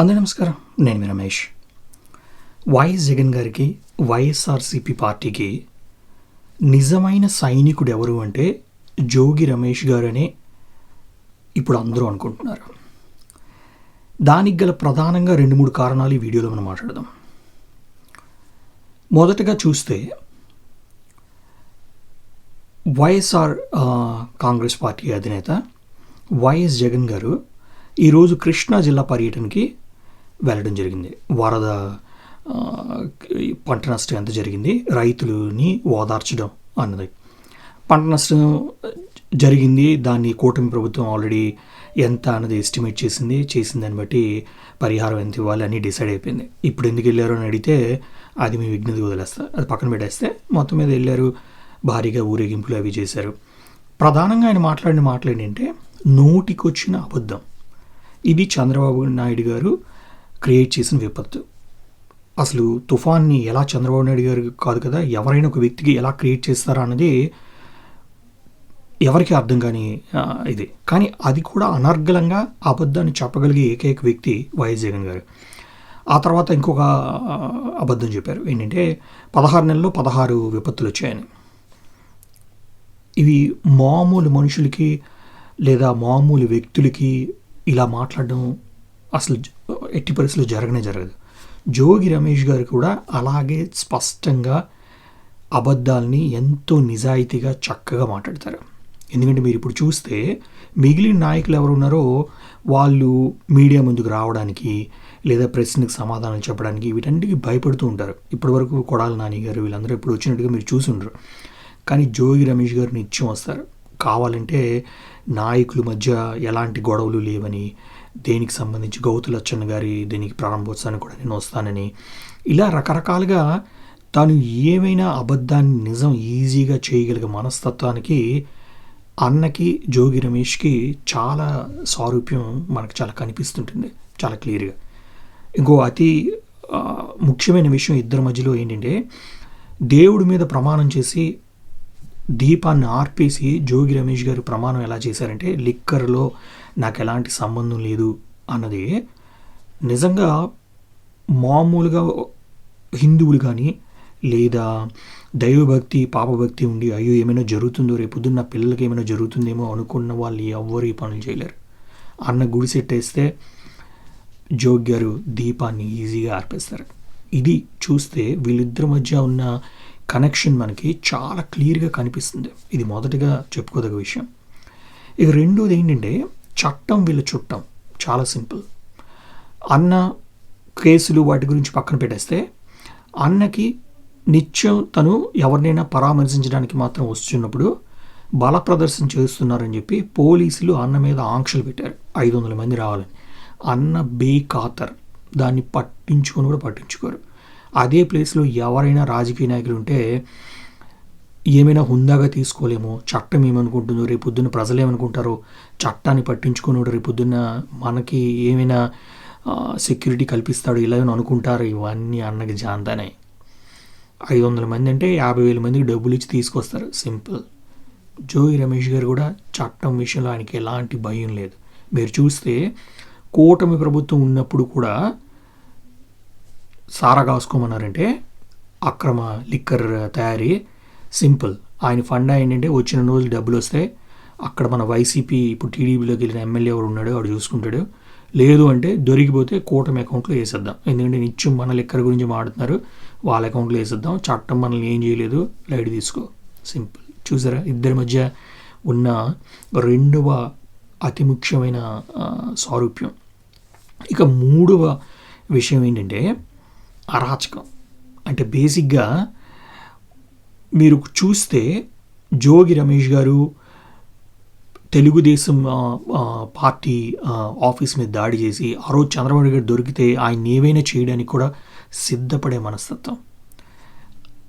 అందరి నమస్కారం. నేను మీ రమేష్. వైఎస్ జగన్ గారికి వైఎస్ఆర్సిపి పార్టీకి నిజమైన సైనికుడు ఎవరు అంటే జోగి రమేష్ గారు అనే ఇప్పుడు అందరూ అనుకుంటున్నారు. దానికి గల ప్రధానంగా రెండు మూడు కారణాలు ఈ వీడియోలో మనం మాట్లాడదాం. మొదటగా చూస్తే వైఎస్ఆర్ కాంగ్రెస్ పార్టీ అధినేత వైఎస్ జగన్ గారు ఈరోజు కృష్ణా జిల్లా పర్యటనకి వెళ్ళడం జరిగింది. వరద పంట నష్టం ఎంత జరిగింది? రైతులని ఓదార్చడం అన్నది. పంట నష్టం జరిగింది. దాన్ని కూటమి ప్రభుత్వం ఆల్రెడీ ఎంత అన్నది ఎస్టిమేట్ చేసింది. చేసిన దాన్ని బట్టి పరిహారం ఎంత ఇవ్వాలి అని డిసైడ్ అయిపోయింది. ఇప్పుడు ఎందుకు వెళ్ళారు అని అడిగితే అది మీ విఘ్నత వదిలేస్తా అది పక్కన పెట్టేస్తే మొత్తం మీద వెళ్ళారు. భారీగా ఊరేగింపులు అవి చేశారు. ప్రధానంగా ఆయన మాట్లాడిన మాటలు ఏంటంటే నోటికొచ్చిన అబద్ధం. ఇది చంద్రబాబు నాయుడు గారు క్రియేట్ చేసిన విపత్తు. అసలు తుఫాన్ని ఎలా చంద్రబాబు నాయుడు గారు కాదు కదా ఎవరైనా ఒక వ్యక్తికి ఎలా క్రియేట్ చేస్తారా అన్నది ఎవరికి అర్థం కాని ఇది. కానీ అది కూడా అనర్గళంగా అబద్ధాన్ని చెప్పగలిగే ఏకైక వ్యక్తి వైఎస్ జగన్ గారు. ఆ తర్వాత ఇంకొక అబద్ధం చెప్పారు. ఏంటంటే పదహారు నెలల్లో పదహారు విపత్తులు వచ్చాయని. ఇవి మామూలు మనుషులకి లేదా మామూలు వ్యక్తులకి ఇలా మాట్లాడడం అసలు ఎట్టి పరిస్థితులు జరగనే జరగదు. జోగి రమేష్ గారు కూడా అలాగే స్పష్టంగా అబద్ధాలని ఎంతో నిజాయితీగా చక్కగా మాట్లాడతారు. ఎందుకంటే మీరు ఇప్పుడు చూస్తే మిగిలిన నాయకులు ఎవరు ఉన్నారో వాళ్ళు మీడియా ముందుకు రావడానికి లేదా ప్రశ్నకు సమాధానం చెప్పడానికి వీటన్నిటికీ భయపడుతూ ఉంటారు. ఇప్పటివరకు కొడాల నాని గారు వీళ్ళందరూ ఇప్పుడు వచ్చినట్టుగా మీరు చూసి ఉండరు కానీ జోగి రమేష్ గారు నిత్యం వస్తారు. కావాలంటే నాయకుల మధ్య ఎలాంటి గొడవలు లేవని దేనికి సంబంధించి గౌతులచ్చన్న గారి దీనికి ప్రారంభోత్సవాన్ని కూడా నేను వస్తానని. ఇలా రకరకాలుగా తాను ఏమైనా అబద్ధాన్ని నిజం ఈజీగా చేయగలిగే మనస్తత్వానికి అన్నకి జోగి రమేష్కి చాలా సారూప్యం మనకు చాలా కనిపిస్తుంటుంది చాలా క్లియర్గా. ఇంకో అతి ముఖ్యమైన విషయం ఇద్దరి మధ్యలో ఏంటంటే దేవుడి మీద ప్రమాణం చేసి దీపాన్ని ఆర్పేసి జోగి రమేష్ గారు ప్రమాణం ఎలా చేశారంటే లిక్కర్లో నాకు ఎలాంటి సంబంధం లేదు అన్నది. నిజంగా మామూలుగా హిందువులు కానీ లేదా దైవభక్తి పాపభక్తి ఉండి అయ్యో ఏమైనా జరుగుతుందో రేపు పొద్దున్న నా పిల్లలకి ఏమైనా జరుగుతుందేమో అనుకున్న వాళ్ళు ఎవ్వరు ఈ పనులు చేయలేరు. అన్న గుడి సెట్టేస్తే జోగ్ గారు దీపాన్ని ఈజీగా ఆర్పేస్తారు. ఇది చూస్తే వీళ్ళిద్దరి మధ్య ఉన్న కనెక్షన్ మనకి చాలా క్లియర్గా కనిపిస్తుంది. ఇది మొదటిగా చెప్పుకోదగ్గ విషయం. ఇక రెండోది ఏంటంటే చట్టం వీళ్ళ చుట్టం. చాలా సింపుల్. అన్న కేసులు వాటి గురించి పక్కన పెట్టేస్తే అన్నకి నిత్యం తను ఎవరినైనా పరామర్శించడానికి మాత్రం వస్తున్నప్పుడు బల ప్రదర్శన చేస్తున్నారని చెప్పి పోలీసులు అన్న మీద ఆంక్షలు పెట్టారు. ఐదు వందల మంది రావాలని. అన్న బే ఖాతర్ దాన్ని పట్టించుకొని కూడా పట్టించుకోరు. అదే ప్లేస్లో ఎవరైనా రాజకీయ నాయకులు ఉంటే ఏమైనా హుందాగా తీసుకోలేము. చట్టం ఏమనుకుంటుందో రేపు పొద్దున్న ప్రజలు ఏమనుకుంటారో చట్టాన్ని పట్టించుకున్నాడు రేపు పొద్దున్న మనకి ఏమైనా సెక్యూరిటీ కల్పిస్తాడు ఇలా అనుకుంటారు ఇవన్నీ అన్నకి జాంతానే. ఐదు వందల మంది అంటే యాభై వేల మందికి డబ్బులు ఇచ్చి తీసుకొస్తారు. సింపుల్. జోయి రమేష్ గారు కూడా చట్టం విషయంలో ఆయనకి ఎలాంటి భయం లేదు. మీరు చూస్తే కూటమి ప్రభుత్వం ఉన్నప్పుడు కూడా సారా కాసుకోమన్నారంటే అక్రమ లిక్కర్ తయారీ సింపుల్. ఆయన ఫండ్ ఏంటంటే వచ్చిన రోజులు డబ్బులు వస్తాయి అక్కడ మన వైసీపీ ఇప్పుడు టీడీపీలోకి వెళ్ళిన ఎమ్మెల్యే ఎవరు ఉన్నాడో వాడు చూసుకుంటాడు. లేదు అంటే దొరికిపోతే కూటమి అకౌంట్లో వేసేద్దాం. ఎందుకంటే నిత్యం మన లెక్కల గురించి మాడుతున్నారు వాళ్ళ అకౌంట్లో వేసేద్దాం. చట్టం మనల్ని ఏం చేయలేదు. లైట్ తీసుకో. సింపుల్. చూసారా? ఇద్దరి మధ్య ఉన్న రెండవ అతి ముఖ్యమైన సారూప్యం. ఇక మూడవ విషయం ఏంటంటే అరాచకం. అంటే బేసిక్గా మీరు చూస్తే జోగి రమేష్ గారు తెలుగుదేశం పార్టీ ఆఫీస్ మీద దాడి చేసి ఆ రోజు చంద్రబాబు గారు దొరికితే ఆయన ఏవైనా చేయడానికి కూడా సిద్ధపడే మనస్తత్వం.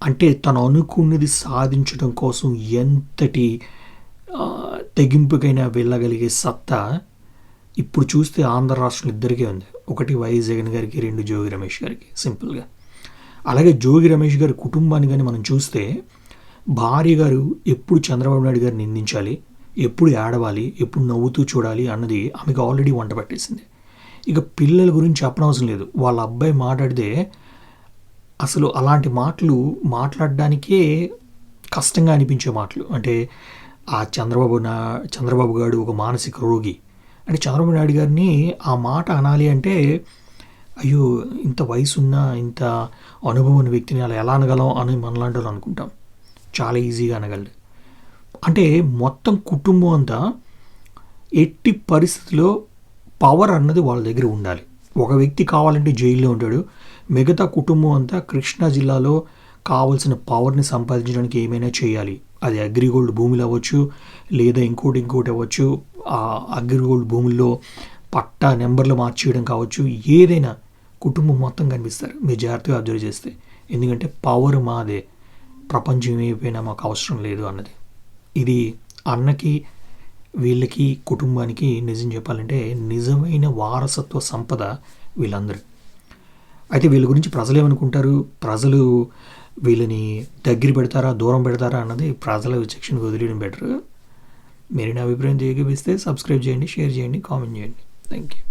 అంటే తను అనుకున్నది సాధించడం కోసం ఎంతటి తెగింపుకైనా వెళ్ళగలిగే సత్తా ఇప్పుడు చూస్తే ఆంధ్ర రాష్ట్రం ఇద్దరికే ఉంది. ఒకటి వైఎస్ జగన్ గారికి రెండు జోగి రమేష్ గారికి. సింపుల్గా. అలాగే జోగి రమేష్ గారి కుటుంబాన్ని కానీ మనం చూస్తే భార్య గారు ఎప్పుడు చంద్రబాబు నాయుడు గారిని నిందించాలి ఎప్పుడు ఏడవాలి ఎప్పుడు నవ్వుతూ చూడాలి అన్నది ఆమెకు ఆల్రెడీ వంట పట్టేసింది. ఇక పిల్లల గురించి చెప్పనవసరం లేదు. వాళ్ళ అబ్బాయి మాట్లాడితే అసలు అలాంటి మాటలు మాట్లాడడానికే కష్టంగా అనిపించే మాటలు. అంటే ఆ చంద్రబాబు నా చంద్రబాబు గారు ఒక మానసిక రోగి. అంటే చంద్రబాబు నాయుడు గారిని ఆ మాట అనాలి అంటే అయ్యో ఇంత వయసున్న ఇంత అనుభవం ఉన్న వ్యక్తిని అలా ఎలా అనగలం అని మనలాంటి వాళ్ళు అనుకుంటాం. చాలా ఈజీగా అనగలడు అంటే మొత్తం కుటుంబం అంతా ఎట్టి పరిస్థితిలో పవర్ అన్నది వాళ్ళ దగ్గర ఉండాలి. ఒక వ్యక్తి కావాలంటే జైల్లో ఉంటాడు. మిగతా కుటుంబం అంతా కృష్ణా జిల్లాలో కావాల్సిన పవర్ని సంపాదించడానికి ఏమైనా చేయాలి. అది అగ్రిగోల్డ్ భూములు అవ్వచ్చు లేదా ఇంకోటి ఇంకోటి అవ్వచ్చు. అగ్రిగోల్డ్ భూముల్లో పట్టా నెంబర్లు మార్చేయడం కావచ్చు ఏదైనా కుటుంబం మొత్తం కనిపిస్తారు. మీరు జాగ్రత్తగా అబ్జర్వ్ చేస్తే. ఎందుకంటే పవర్ మాదే. ప్రపంచం ఏమైపోయినా మాకు అవసరం లేదు అన్నది. ఇది అన్నకి వీళ్ళకి కుటుంబానికి నిజం చెప్పాలంటే నిజమైన వారసత్వ సంపద వీళ్ళందరూ. అయితే వీళ్ళ గురించి ప్రజలు ఏమనుకుంటారు? ప్రజలు వీళ్ళని దగ్గర పెడతారా దూరం పెడతారా అన్నది ప్రజల విచక్షణకు వదిలేయడం బెటర్ మీరు నా అభిప్రాయం తెలియగిస్తే సబ్స్క్రైబ్ చేయండి షేర్ చేయండి కామెంట్ చేయండి. Thank you